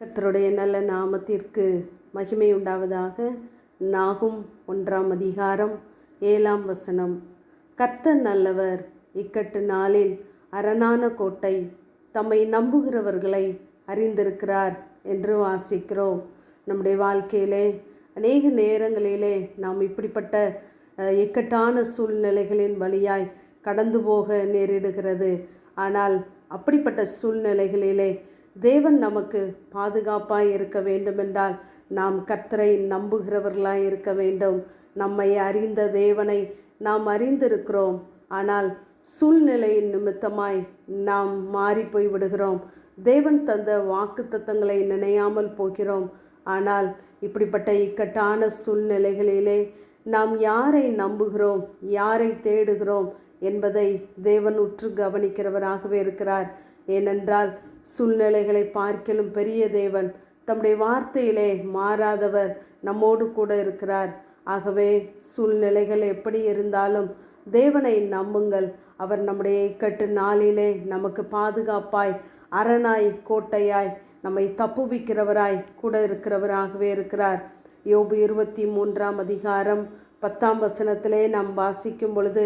கர்த்தருடைய நல்ல நாமத்திற்கு மகிமை உண்டாவதாக. நாகும் ஒன்றாம் அதிகாரம் ஏழாம் வசனம். கர்த்தர் நல்லவர் இக்கட்டு நாளில் அரணான கோட்டை தம்மை நம்புகிறவர்களை அறிந்திருக்கிறார் என்று வாசிக்கிறோம். நம்முடைய வாழ்க்கையிலே அநேக நேரங்களிலே நாம் இப்படிப்பட்ட இக்கட்டான சூழ்நிலைகளின் வழியாய் கடந்து போக நேரிடுகிறது. ஆனால் அப்படிப்பட்ட சூழ்நிலைகளிலே தேவன் நமக்கு பாதுகாப்பாய் இருக்க வேண்டுமென்றால் நாம் கர்த்தரை நம்புகிறவர்களாய் இருக்க வேண்டும். நம்மை அறிந்த தேவனை நாம் அறிந்திருக்கிறோம். ஆனால் சூழ்நிலையின் நிமித்தமாய் நாம் மாறி போய் விடுகிறோம். தேவன் தந்த வாக்கு நினையாமல் போகிறோம். ஆனால் இப்படிப்பட்ட இக்கட்டான சூழ்நிலைகளிலே நாம் யாரை நம்புகிறோம்? யாரை தேடுகிறோம்? என்பதை தேவன் உற்று கவனிக்கிறவராகவே இருக்கிறார். ஏனென்றால் சூழ்நிலைகளை பார்க்கலும் பெரிய தேவன் தம்முடைய வார்த்தையிலே மாறாதவர் நம்மோடு கூட இருக்கிறார். ஆகவே சூழ்நிலைகள் எப்படி இருந்தாலும் தேவனை நம்புங்கள். அவர் நம்முடைய இக்கட்டு நாளிலே நமக்கு பாதுகாப்பாய் அரணாய் கோட்டையாய் நம்மை தப்புவிக்கிறவராய் கூட இருக்கிறவராகவே இருக்கிறார். யோபு இருபத்தி மூன்றாம் அதிகாரம் பத்தாம் வசனத்திலே நாம் வாசிக்கும் பொழுது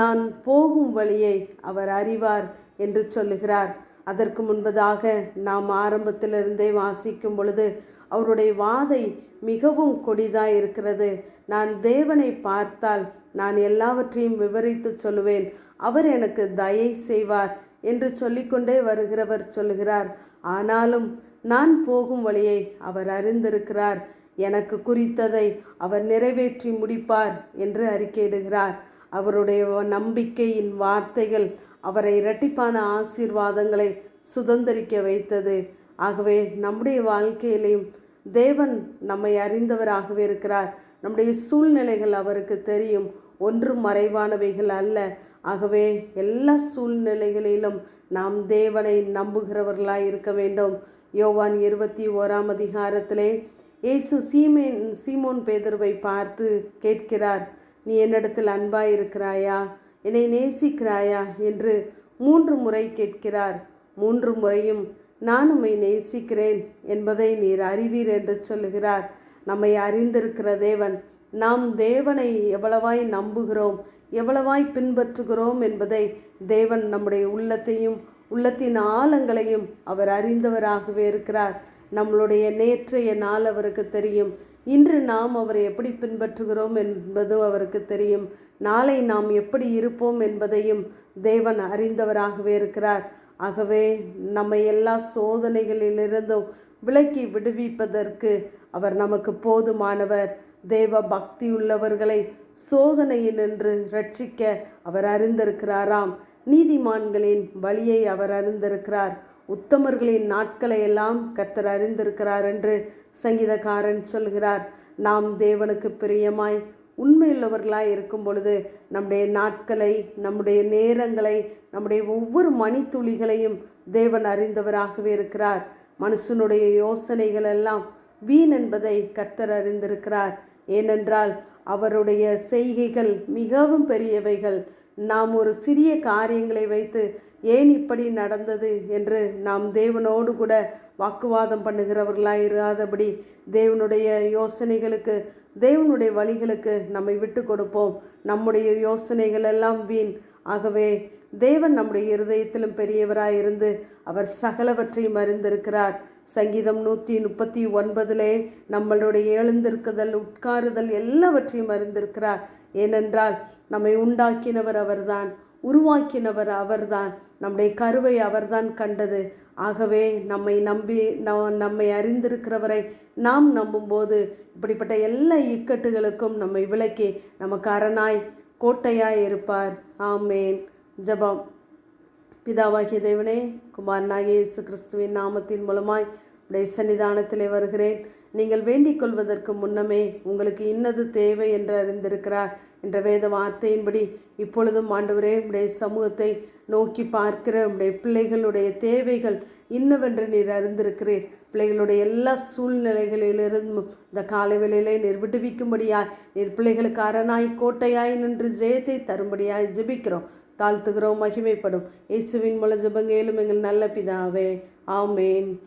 நான் போகும் வழியை அவர் அறிவார். என்று சொல்லுகிறார். அதற்கு முன்பதாக நாம் ஆரம்பத்திலிருந்தே வாசிக்கும் பொழுது அவருடைய வாதை மிகவும் கொடிதாக இருக்கிறது. நான் தேவனை பார்த்தால் நான் எல்லாவற்றையும் விவரித்து சொல்லுவேன். அவர் எனக்கு தயை செய்வார் என்று சொல்லிக்கொண்டே வருகிறவர் சொல்லுகிறார். ஆனாலும் நான் போகும் வழியை அவர் அறிந்திருக்கிறார். எனக்கு குறித்ததை அவர் நிறைவேற்றி முடிப்பார் என்று அறிக்கையிடுகிறார். அவருடைய நம்பிக்கையின் வார்த்தைகள் அவரை இரட்டிப்பான ஆசீர்வாதங்களை சுதந்திரிக்க வைத்தது. ஆகவே நம்முடைய வாழ்க்கையிலையும் தேவன் நம்மை அறிந்தவராகவே இருக்கிறார். நம்முடைய சூழ்நிலைகள் அவருக்கு தெரியும். ஒன்றும் மறைவானவைகள் அல்ல. ஆகவே எல்லா சூழ்நிலைகளிலும் நாம் தேவனை நம்புகிறவர்களாய் இருக்க வேண்டும். யோவான் இருபத்தி ஓராம் அதிகாரத்திலே இயேசு சீமேன் சீமோன் பேதர்வை பார்த்து கேட்கிறார் நீ என்னிடத்தில் அன்பாய் இருக்கிறாயா என்னை நேசிக்கிறாயா என்று மூன்று முறை கேட்கிறார். மூன்று முறையும் நான் உம்மை நேசிக்கிறேன் என்பதை நீர் அறிவீர் என்று சொல்லுகிறார். நம்மை அறிந்திருக்கிற தேவன் நாம் தேவனை எவ்வளவாய் நம்புகிறோம் எவ்வளவாய் பின்பற்றுகிறோம் என்பதை தேவன் நம்முடைய உள்ளத்தையும் உள்ளத்தின் ஆழங்களையும் அவர் அறிந்தவராகவே இருக்கிறார். நம்மளுடைய நேற்றைய நாள் அவருக்கு தெரியும். இன்று நாம் அவரை எப்படி பின்பற்றுகிறோம் என்பது அவருக்கு தெரியும். நாளை நாம் எப்படி இருப்போம் என்பதையும் தேவன் அறிந்தவராகவே இருக்கிறார். ஆகவே நம்மை எல்லா சோதனைகளிலிருந்தும் விலக்கி விடுவிப்பதற்கு அவர் நமக்கு போதுமானவர். தேவ பக்தி உள்ளவர்களை சோதனையினின்று ரட்சிக்க அவர் அறிந்திருக்கிறாராம். நீதிமான்களின் வழியை அவர் அறிந்திருக்கிறார். உத்தமர்களின் நாட்களை எல்லாம் கர்த்தர் அறிந்திருக்கிறார் என்று சங்கீதக்காரன் சொல்கிறார். நாம் தேவனுக்கு பிரியமாய் உண்மையுள்ளவர்களாய் இருக்கும் பொழுது நம்முடைய நாட்களை நம்முடைய நேரங்களை நம்முடைய ஒவ்வொரு மணித்துளிகளையும் தேவன் அறிந்தவராகவே இருக்கிறார். மனுஷனுடைய யோசனைகள் எல்லாம் வீண் என்பதை கர்த்தர் அறிந்திருக்கிறார். ஏனென்றால் அவருடைய செய்கைகள் மிகவும் பெரியவைகள். நாம் ஒரு சிறிய காரியங்களை வைத்து ஏன் இப்படி நடந்தது என்று நாம் தேவனோடு கூட வாக்குவாதம் பண்ணுகிறவர்களாக இராதபடி தேவனுடைய யோசனைகளுக்கு தேவனுடைய வழிகளுக்கு நம்மை விட்டு கொடுப்போம். நம்முடைய யோசனைகள் எல்லாம் வீண். ஆகவே தேவன் நம்முடைய இருதயத்திலும் பெரியவராய் இருந்து அவர் சகலவற்றையும் அறிந்திருக்கிறார். சங்கீதம் நூற்றி முப்பத்தி ஒன்பதிலே நம்மளுடைய எழுந்திருக்குதல் உட்காருதல் எல்லாவற்றையும் அறிந்திருக்கிறார். ஏனென்றால் நம்மை உண்டாக்கினவர் அவர்தான் உருவாக்கினவர் அவர்தான். நம்முடைய கருவை அவர்தான் கண்டது. ஆகவே நம்மை நம்பி நம்மை அறிந்திருக்கிறவரை நாம் நம்பும்போது இப்படிப்பட்ட எல்லா இக்கட்டுகளுக்கும் நம்மை விலக்கி நமக்கு அரணாய் கோட்டையாய் இருப்பார். ஆமேன். ஜபம். பிதாவாகிய தேவனே குமாரனாகிய இயேசு கிறிஸ்துவின் நாமத்தின் மூலமாய் உடைய சன்னிதானத்திலே வருகிறேன். நீங்கள் வேண்டிக் கொள்வதற்கு முன்னமே உங்களுக்கு இன்னது தேவை என்று அறிந்திருக்கிறார். என்ற வேத வார்த்தையின்படி இப்பொழுதும் ஆண்டவரே உடைய சமூகத்தை நோக்கி பார்க்கிற உடைய பிள்ளைகளுடைய தேவைகள் இன்னவென்று நீர் அறிந்திருக்கிறீர். பிள்ளைகளுடைய எல்லா சூழ்நிலைகளிலிருந்தும் இந்த காலை வேளையிலே நீர் விடுவிக்கும்படியாய் நீர் பிள்ளைகளுக்கு அரணாய் கோட்டையாய் நின்று ஜெயத்தை தரும்படியாய் ஜெபிக்கிறோம். தாழ்த்துகிறோம் மகிமைப்படும். இயேசுவின் மூல ஜெபங்கேலும் எங்கள் நல்ல பிதாவே. ஆமேன்.